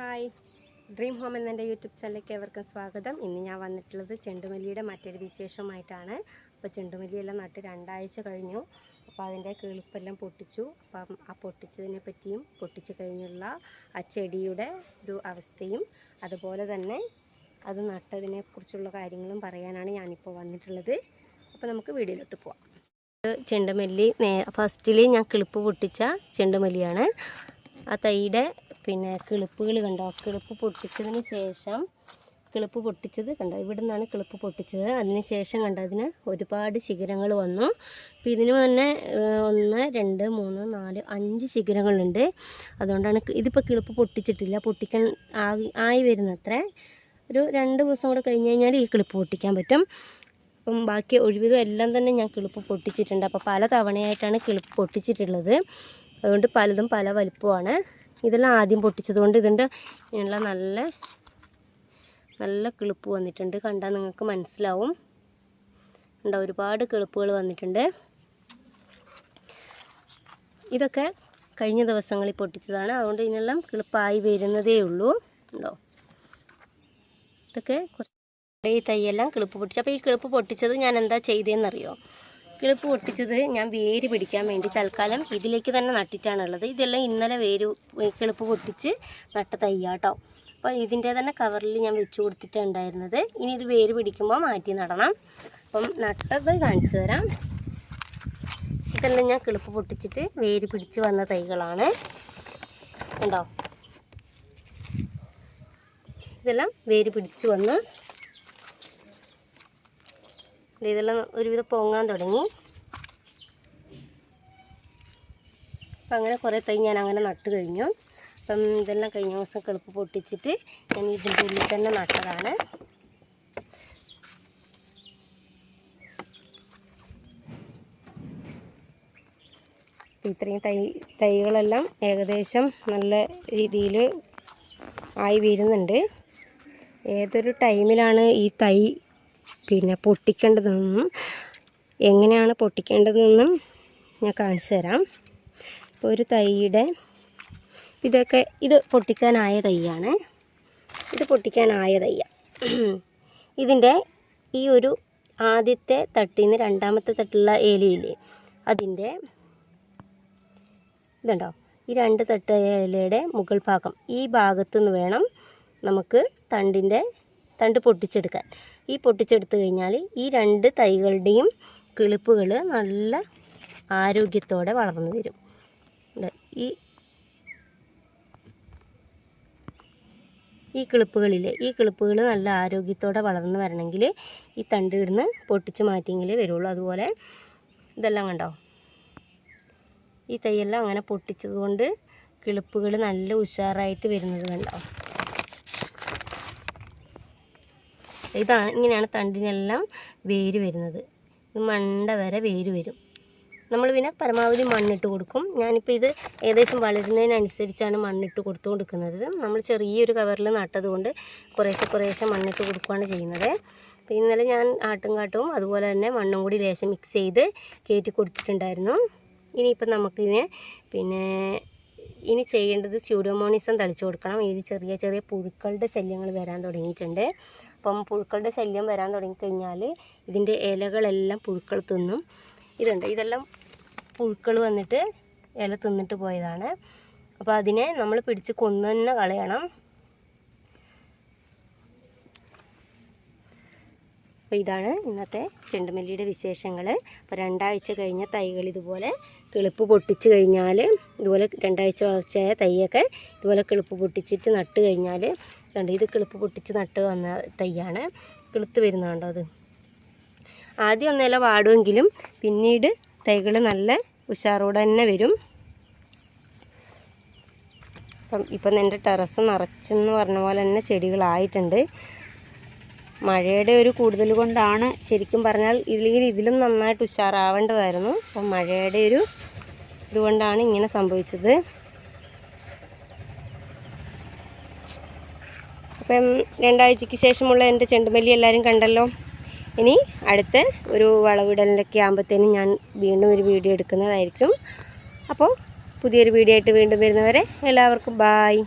Hi. Dream home എന്ന എന്റെ YouTube ചാനലിലേക്ക് ഏവർക്കും സ്വാഗതം. ഇന്ന് ഞാൻ വന്നിട്ടുള്ളത് ചെണ്ടുമല്ലിയുടെ മറ്റൊരു വിശേഷമായിട്ടാണ്. അപ്പോൾ ചെണ്ടുമല്ലിയെല്ലാം നട്ട് രണ്ടാഴ്ച കഴിഞ്ഞു. അപ്പോൾ അതിന്റെ കിളിപ്പെല്ലാം പൊട്ടിച്ചു. അപ്പം ആ പൊട്ടിച്ചതിനെ പറ്റിയും പൊട്ടിച്ചു കഴിഞ്ഞുള്ള ആ ചെടിയുടെ ഒരു അവസ്ഥയും അതുപോലെ തന്നെ അത് നട്ടതിനെ കുറിച്ചുള്ള കാര്യങ്ങളും പറയാനാണ് ഞാനിപ്പോൾ വന്നിട്ടുള്ളത്. അപ്പോൾ നമുക്ക് വീഡിയോയിലോട്ട് പോവാം. ചെണ്ടുമല്ലി ഫസ്റ്റിൽ ഞാൻ കിളിപ്പ് പൊട്ടിച്ച ചെണ്ടുമല്ലിയാണ്. ആ തൈയുടെ പിന്നെ കിളിപ്പുകൾ കണ്ടോ? കിളിപ്പ് പൊട്ടിച്ചതിന് ശേഷം കിളിപ്പ് പൊട്ടിച്ചത് കണ്ടോ? ഇവിടെ നിന്നാണ് കിളിപ്പ് പൊട്ടിച്ചത്. അതിന് ശേഷം കണ്ടോ? അതിന് ഒരുപാട് ശിഖരങ്ങൾ വന്നു. അപ്പോൾ ഇതിന് തന്നെ ഒന്ന് രണ്ട് മൂന്ന് നാല് അഞ്ച് ശിഖരങ്ങളുണ്ട്. അതുകൊണ്ടാണ് ഇതിപ്പോൾ കിളിപ്പ് പൊട്ടിച്ചിട്ടില്ല. പൊട്ടിക്കാൻ ആയി ആയി വരുന്നത്രേ. ഒരു രണ്ട് ദിവസം കൂടെ കഴിഞ്ഞ് കഴിഞ്ഞാൽ ഈ കിളിപ്പ് പൊട്ടിക്കാൻ പറ്റും. അപ്പം ബാക്കി ഒഴിവിതും എല്ലാം തന്നെ ഞാൻ കിളിപ്പ് പൊട്ടിച്ചിട്ടുണ്ട്. അപ്പോൾ പല തവണയായിട്ടാണ് കിളിപ്പ് പൊട്ടിച്ചിട്ടുള്ളത്. അതുകൊണ്ട് പലതും പല വലുപ്പമാണ്. ഇതെല്ലാം ആദ്യം പൊട്ടിച്ചതുകൊണ്ട് ഇതിന്റെ ഇങ്ങനെയുള്ള നല്ല നല്ല കിളിപ്പ് വന്നിട്ടുണ്ട്. കണ്ടാൽ നിങ്ങൾക്ക് മനസ്സിലാവും. ഉണ്ടോ ഒരുപാട് കിളിപ്പുകൾ വന്നിട്ടുണ്ട്. ഇതൊക്കെ കഴിഞ്ഞ ദിവസങ്ങളിൽ പൊട്ടിച്ചതാണ്. അതുകൊണ്ട് ഇതിനെല്ലാം കിളിപ്പായി വരുന്നതേ ഉള്ളൂ. ഉണ്ടോ ഇതൊക്കെ കുറച്ച് ഈ തൈയെല്ലാം കിളിപ്പ് പൊട്ടിച്ചു. അപ്പോൾ ഈ കിളിപ്പ് പൊട്ടിച്ചത് ഞാൻ എന്താ ചെയ്തതെന്നറിയോ കിളിപ്പ് പൊട്ടിച്ചത് ഞാൻ വേര് പിടിക്കാൻ വേണ്ടി തൽക്കാലം ഇതിലേക്ക് തന്നെ നട്ടിട്ടാണുള്ളത്. ഇതെല്ലാം ഇന്നലെ വേര് കിളിപ്പ് പൊട്ടിച്ച് നട്ട തയ്യാട്ടോ. അപ്പോൾ ഇതിന്റെ തന്നെ കവറിൽ ഞാൻ വെച്ച് കൊടുത്തിട്ടുണ്ടായിരുന്നത് ഇനി ഇത് വേര് പിടിക്കുമ്പോൾ മാറ്റി നടണം. അപ്പം നട്ടത് കാണിച്ചു തരാം. ഇതെല്ലാം ഞാൻ കിളിപ്പ് പൊട്ടിച്ചിട്ട് വേര് പിടിച്ച് വന്ന തൈകളാണ്. ഉണ്ടോ ഇതെല്ലാം വേര് പിടിച്ചു വന്ന് ഇതെല്ലാം ഒരുവിധം പൊങ്ങാൻ തുടങ്ങി. അപ്പം അങ്ങനെ കുറേ തൈ ഞാൻ അങ്ങനെ നട്ട് കഴിഞ്ഞു. അപ്പം ഇതെല്ലാം കഴിഞ്ഞ ദിവസം കിളിപ്പ് പൊട്ടിച്ചിട്ട് ഞാൻ ഇതിന്റെ ഉള്ളിൽ തന്നെ നട്ടതാണ്. ഇത്രയും തൈ തൈകളെല്ലാം ഏകദേശം നല്ല രീതിയിൽ ആയി വരുന്നുണ്ട്. ഏതൊരു ടൈമിലാണ് ഈ തൈ പിന്നെ പൊട്ടിക്കേണ്ടതെന്നും എങ്ങനെയാണ് പൊട്ടിക്കേണ്ടതെന്നും ഞാൻ കാണിച്ചു തരാം. ഇപ്പോൾ ഒരു തൈയുടെ ഇതൊക്കെ ഇത് പൊട്ടിക്കാനായ തൈയാണ്. ഇത് പൊട്ടിക്കാനായ തയ്യ ഇതിന്റെ ഈ ഒരു ആദ്യത്തെ തട്ടിൽ നിന്ന് രണ്ടാമത്തെ തട്ടിലുള്ള ഏലയില്ലേ അതിന്റെ ഇതുണ്ടോ? ഈ രണ്ട് തട്ട് ഏലയുടെ മുകൾ ഭാഗം ഈ ഭാഗത്തു നിന്ന് വേണം നമുക്ക് തണ്ടിന്റെ തണ്ട് പൊട്ടിച്ചെടുക്കാൻ. ഈ പൊട്ടിച്ചെടുത്തു കഴിഞ്ഞാൽ ഈ രണ്ട് തൈകളുടെയും കിളിപ്പുകൾ നല്ല ആരോഗ്യത്തോടെ വളർന്നു വരും. ഈ ഈ കിളിപ്പുകളില്ലേ ഈ കിളിപ്പുകൾ നല്ല ആരോഗ്യത്തോടെ വളർന്നു വരണമെങ്കിൽ ഈ തണ്ട് ഇടുന്ന് പൊട്ടിച്ച് മാറ്റിയെങ്കിലേ വരുള്ളൂ. അതുപോലെ ഇതെല്ലാം കണ്ടോ? ഈ തൈയെല്ലാം അങ്ങനെ പൊട്ടിച്ചതുകൊണ്ട് കിളിപ്പുകൾ നല്ല ഉഷാറായിട്ട് വരുന്നത് കണ്ടോ? ഇതാണ് ഇങ്ങനെയാണ് തണ്ടിനെല്ലാം വേര് വരുന്നത്. മണ്ട വരെ വേര് വരും. നമ്മൾ പിന്നെ പരമാവധി മണ്ണിട്ട് കൊടുക്കും. ഞാനിപ്പോൾ ഇത് ഏകദേശം വളരുന്നതിനനുസരിച്ചാണ് മണ്ണിട്ട് കൊടുത്തുകൊടുക്കുന്നത് നമ്മൾ ചെറിയൊരു കവറിൽ നട്ടത് കൊണ്ട് കുറേശ്ശെ കുറേശ്ശെ മണ്ണിട്ട് കൊടുക്കുകയാണ് ചെയ്യുന്നത്. അപ്പോൾ ഇന്നലെ ഞാൻ ആട്ടും കാട്ടും അതുപോലെ തന്നെ മണ്ണും കൂടി ലേശം മിക്സ് ചെയ്ത് കയറ്റി കൊടുത്തിട്ടുണ്ടായിരുന്നു. ഇനിയിപ്പം നമുക്കിതിനെ പിന്നെ ഇനി ചെയ്യേണ്ടത് സ്യൂഡോമോണിസം തളിച്ചു കൊടുക്കണം. ഇതിൽ ചെറിയ ചെറിയ പുഴുക്കളുടെ ശല്യങ്ങൾ വരാൻ തുടങ്ങിയിട്ടുണ്ട്. അപ്പം പുഴുക്കളുടെ ശല്യം വരാൻ തുടങ്ങിക്കഴിഞ്ഞാൽ ഇതിന്റെ ഇലകളെല്ലാം പുഴുക്കൾ തിന്നും. ഇതുണ്ട് ഇതെല്ലാം പുഴുക്കൾ വന്നിട്ട് ഇല തിന്നിട്ട് പോയതാണ്. അപ്പോൾ അതിനെ നമ്മൾ പിടിച്ച് കൊന്നു തന്നെ കളയണം. അപ്പോൾ ഇതാണ് ഇന്നത്തെ ചെണ്ടുമല്ലിയുടെ വിശേഷങ്ങൾ. അപ്പോൾ രണ്ടാഴ്ച കഴിഞ്ഞ തൈകൾ ഇതുപോലെ കിളിപ്പ് പൊട്ടിച്ച് കഴിഞ്ഞാൽ ഇതുപോലെ രണ്ടാഴ്ച വളർച്ചയായ തൈയൊക്കെ ഇതുപോലെ കിളിപ്പ് പൊട്ടിച്ചിട്ട് നട്ട് കഴിഞ്ഞാൽ ഇതുണ്ട്. ഇത് കിളിപ്പ് പൊട്ടിച്ച് നട്ട് വന്ന തൈയാണ്. കിളുത്ത് വരുന്നതുണ്ടോ അത്? ആദ്യം ഒന്നില വാടുമെങ്കിലും പിന്നീട് തൈകൾ നല്ല ഉഷാറോടെ തന്നെ വരും. അപ്പം ഇപ്പം എന്റെ ടെറസ് നിറച്ചെന്ന് പറഞ്ഞ പോലെ തന്നെ ചെടികളായിട്ടുണ്ട്. മഴയുടെ ഒരു കൂടുതൽ കൊണ്ടാണ് ശരിക്കും പറഞ്ഞാൽ ഇല്ലെങ്കിൽ ഇതിലും നന്നായിട്ട് ഉഷാറാവേണ്ടതായിരുന്നു. അപ്പം മഴയുടെ ഒരു ഇതുകൊണ്ടാണ് ഇങ്ങനെ സംഭവിച്ചത്. അപ്പം രണ്ടാഴ്ചയ്ക്ക് ശേഷമുള്ള എന്റെ ചെണ്ടുമല്ലി എല്ലാവരും കണ്ടല്ലോ. ഇനി അടുത്ത ഒരു വളവിടലിലൊക്കെ ആകുമ്പോഴത്തേനും ഞാൻ വീണ്ടും ഒരു വീഡിയോ എടുക്കുന്നതായിരിക്കും. അപ്പോൾ പുതിയൊരു വീഡിയോ ആയിട്ട് വീണ്ടും വരുന്നവരെ എല്ലാവർക്കും ബായ്